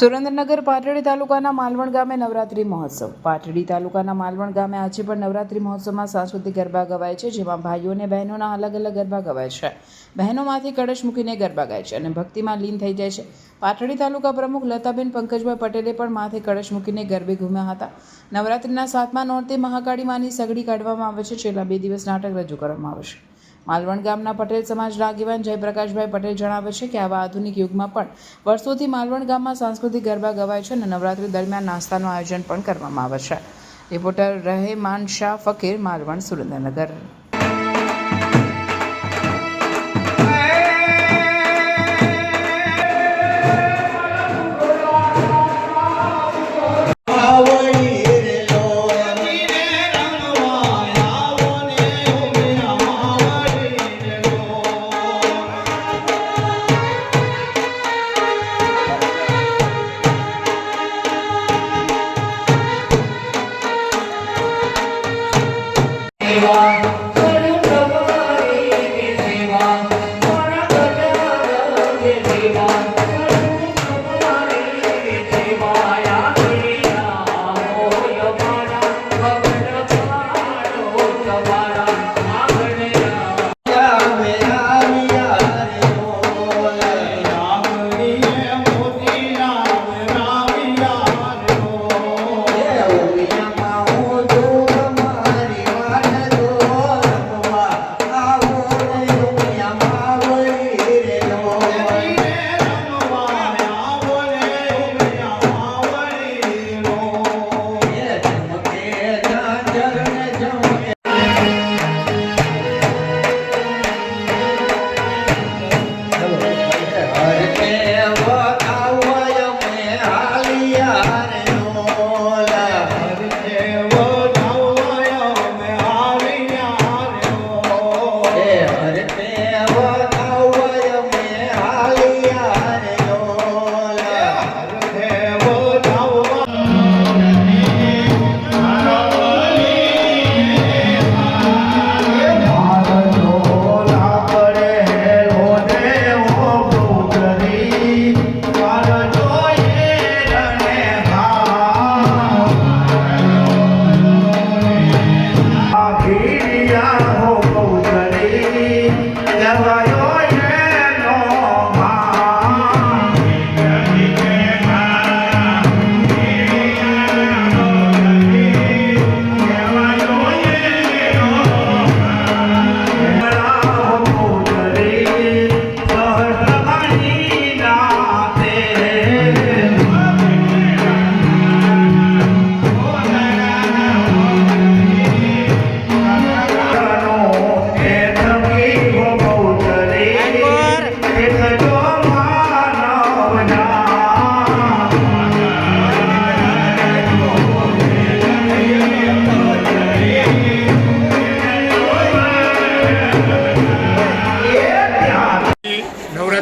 સુરેન્દ્રનગર પાટડી તાલુકાના માલવણ ગામે નવરાત્રિ મહોત્સવ. પાટડી તાલુકાના માલવણ ગામે આજે પણ નવરાત્રિ મહોત્સવમાં સાંસ્કૃતિક ગરબા ગવાય છે, જેમાં ભાઈઓ અને બહેનોના અલગ અલગ ગરબા ગવાય છે. બહેનોમાંથી કળશ મૂકીને ગરબા ગાય છે અને ભક્તિમાં લીન થઈ જાય છે. પાટડી તાલુકા પ્રમુખ લતાબેન પંકજભાઈ પટેલે પણ માથે કળશ મૂકીને ગરબે ઘૂમ્યા હતા. નવરાત્રિના સાતમા નોરતે મહાકાળી માની સગડી કાઢવામાં આવે છે. છેલ્લા બે દિવસ નાટક રજૂ કરવામાં આવે છે. માલવણ ગામના પટેલ સમાજના આગેવાન જયપ્રકાશભાઈ પટેલ જણાવે છે કે આવા આધુનિક યુગમાં પણ વર્ષોથી માલવણ ગામમાં સાંસ્કૃતિક ગરબા ગવાય છે અને નવરાત્રિ દરમિયાન નાસ્તાનું આયોજન પણ કરવામાં આવે છે. રિપોર્ટર રહેમાન શાહ, ફકીર, માલવણ સુરેન્દ્રનગર. Herr war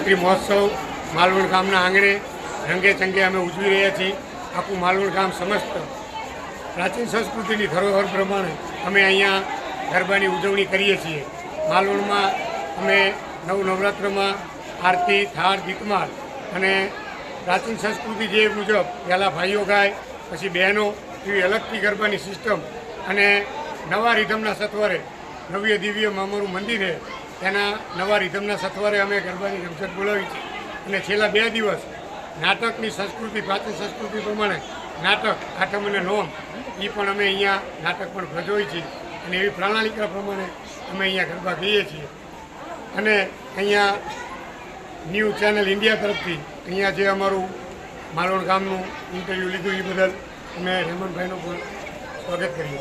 નવરાત્રિ મહોત્સવ માલવણ ગામના આંગણે રંગે ચંગે અમે ઉજવી રહ્યા છીએ. આખું માલવણ ગામ સમસ્ત પ્રાચીન સંસ્કૃતિની ધરોહર પ્રમાણે અમે અહીંયા ગરબાની ઉજવણી કરીએ છીએ. માલવણમાં અમે નવ નવરાત્રમાં આરતી, થાળ, ગીતમાળ અને પ્રાચીન સંસ્કૃતિ જે મુજબ પહેલાં ભાઈઓ ગાય, પછી બહેનો એવી અલગથી ગરબાની સિસ્ટમ અને નવા રિધમના સત્વરે નવ્ય દિવ્ય મામારું મંદિર તેના નવા રિધમના સથવારે અમે ગરબાની રમઝટ બોલાવી છે. અને છેલ્લા બે દિવસ નાટકની સંસ્કૃતિ, પ્રાચીન સંસ્કૃતિ પ્રમાણે નાટક આઠમ અને નોમ એ પણ અમે અહીંયા નાટક પણ ભજવીએ છીએ. અને એવી પ્રણાલિકા પ્રમાણે અમે અહીંયા ગરબા ગઈએ છીએ. અને અહીંયા ન્યૂ ચેનલ ઇન્ડિયા તરફથી અહીંયા જે અમારું માલોડ ગામનું ઇન્ટરવ્યૂ લીધું એ બદલ અમે રેમનભાઈનું પણ સ્વાગત કરીએ છીએ.